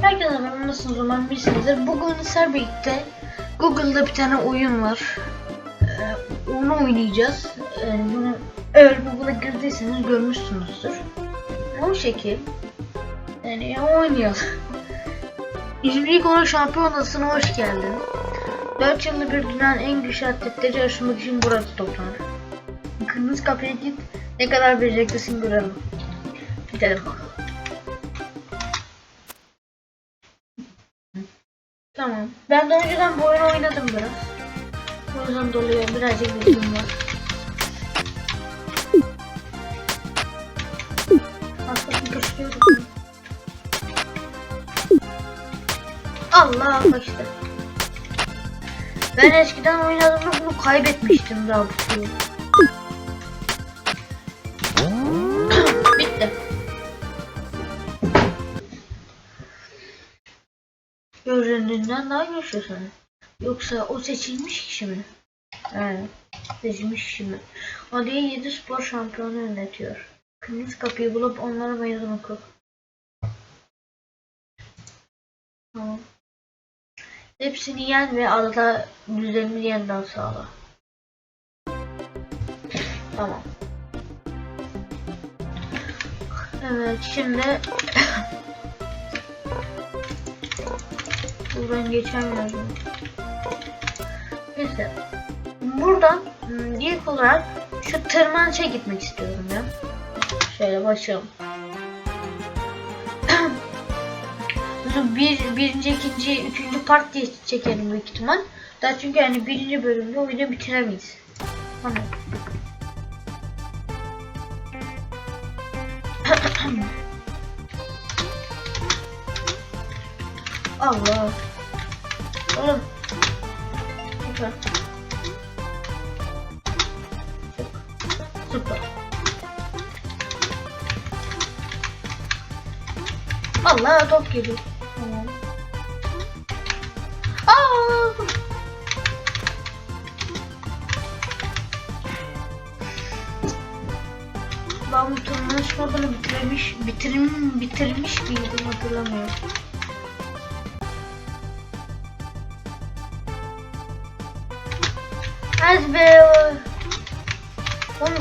Herkese merhaba nasılsınız umarım iyisinizdir. Bugün sizlerle birlikte Google'da bir tane oyun var. Ee, onu oynayacağız. Ee, bunu eğer Google'a girdiyseniz görmüşsünüzdür. O şekil. Yani oynayalım. İzmirlik olarak şampiyonasına hoş geldin. 4 yılda bir dünyanın en güçlü atletleri yarışmak için burada toplanır. Kırmızı kapıya git. Ne kadar beceriklisin görelim. Gidelim bakalım. Tamam. Ben daha önceden bu oyunu oynadım biraz. O yüzden dolayı birazcık bilgim var. Gösteriyorum. Allah bak işte. Ben eskiden oynadığımda bunu kaybetmiştim daha bu. Göründüğünden daha güçlü sanırım. Yoksa o seçilmiş kişi mi? Evet. Seçilmiş kişi mi? O değil 7 spor şampiyonu yönetiyor. Kırmızı kapıyı bulup onlara meydan oku. Tamam. Hepsini yen ve arada düzenli yeniden sağla. Tamam. Evet şimdi buradan geçemiyorum. Neyse. Buradan hmm, ilk olarak şu tırmanışa gitmek istiyorum ya. Şöyle başlayalım. Bir, birinci, ikinci, üçüncü part diye çekelim büyük ihtimal. Daha çünkü yani birinci bölümde oyunu bitiremeyiz. Tamam. Allah. Oğlum. Süper. Süper. Allah top geliyor. Tamam. Aa! Ben bu modunu bitirmiş, bitirim, bitirmiş miydim hatırlamıyorum. Hadi be. Oğlum.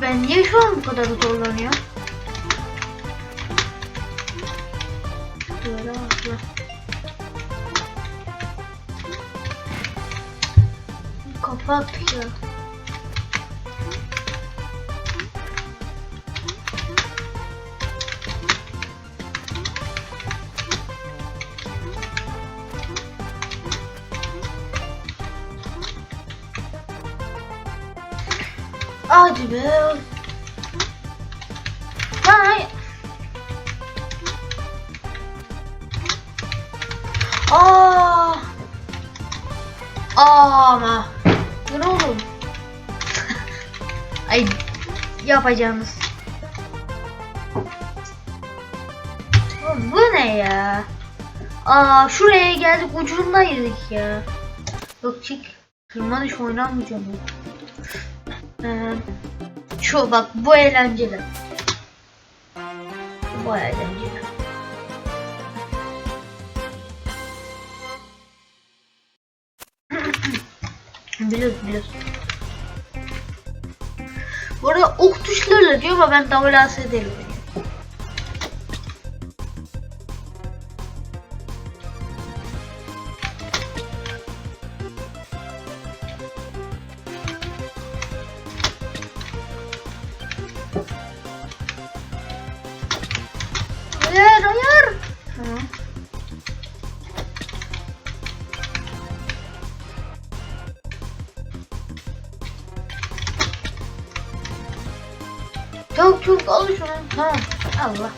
Ben niye şu an bu kadar zorlanıyor? Böyle atla. Kapat ya. Hadi be. Hayır. Aa. Aa ama. Bu ne oğlum? Ay yapacağınız. Oğlum bu ne ya? Aa şuraya geldik ucundaydık ya. Yok çık. Tırmanış oynanmayacağım. Şu bak bu eğlenceli. Bu eğlenceli. biliyoruz biliyoruz. Bu arada ok tuşlarıyla diyor ama ben WASD değilim. Çok çok al şunu. Tamam. Allah.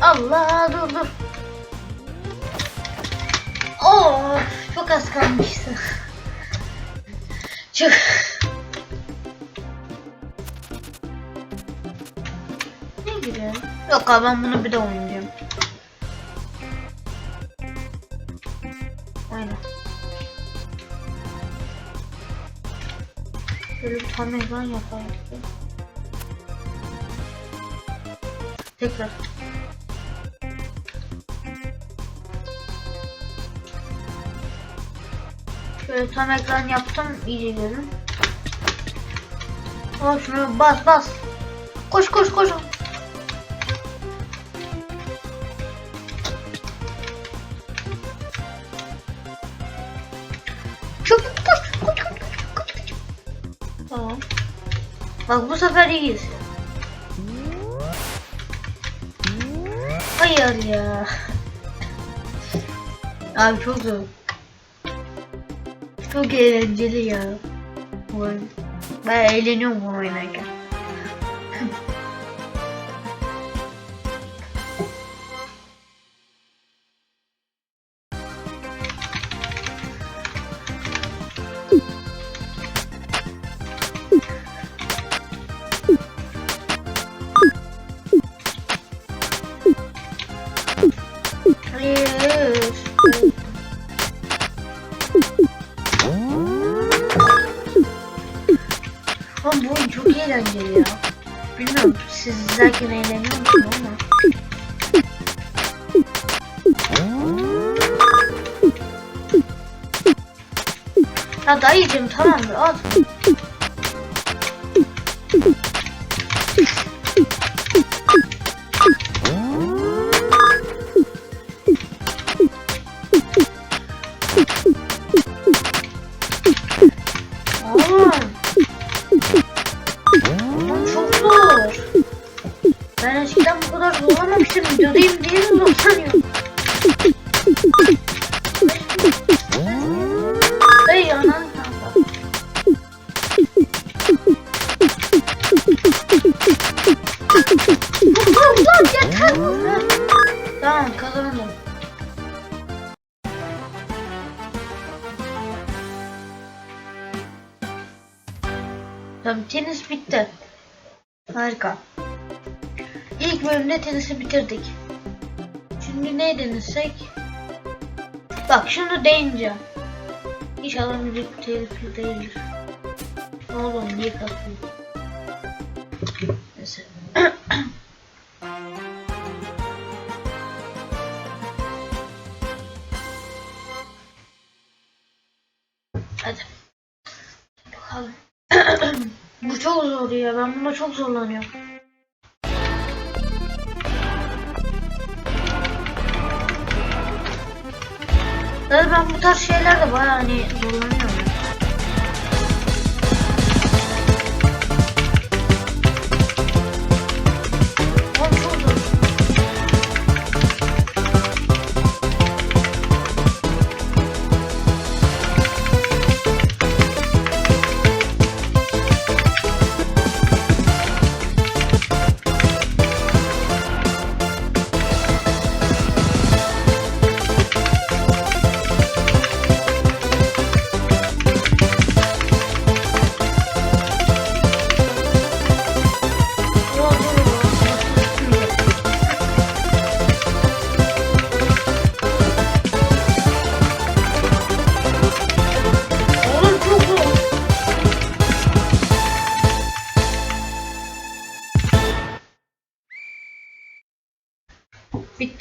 Allah dur dur. Oo, çok az kalmıştı. Çok. Ne güzel. Yok abi ben bunu bir de oynayacağım. Aynen. Şöyle bir tane ekran yapayım. Tekrar. Şöyle tam ekran yaptım. iyice görün. Oh şunu bas bas. Koş koş koş. Çabuk koş. Tamam. Bak bu sefer iyiyiz. Hayır ya. Abi çok zor. Çok eğlenceli ya. Ben eğleniyorum oynarken. siz izlerken eğleniyor musunuz ama. Ya dayıcım tamamdır al. Oğlum. Tamam tenis bitti. Harika. İlk bölümde tenisi bitirdik. Şimdi ne denesek? Bak şunu deyince. İnşallah müzik telifli değildir. Ne olur niye kapıyı? Ya. Ben bunda çok zorlanıyorum. Zaten ben bu tarz şeylerde bayağı hani zorlanıyorum.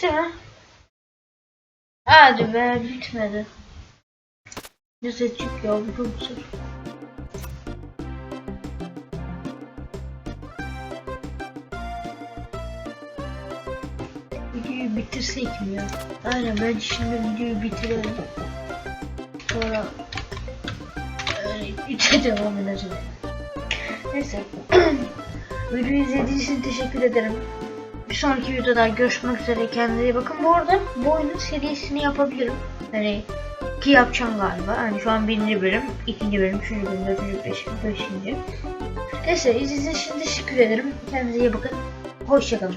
Bitti mi? Hadi be bitmedi. Neyse çık ya bu çok zor. Videoyu bitirsek mi ya? Aynen ben şimdi videoyu bitirelim. Sonra yani üçe devam edeceğim. Neyse. Videoyu izlediğiniz için teşekkür ederim. Bir sonraki videoda görüşmek üzere. Kendinize iyi bakın. Bu arada bu oyunun serisini yapabilirim. Hani ki yapacağım galiba. Hani şu an birinci bölüm, ikinci bölüm, üçüncü bölüm, dördüncü, beşinci, beşinci. Neyse izlediğiniz için teşekkür ederim. Kendinize iyi bakın. Hoşçakalın.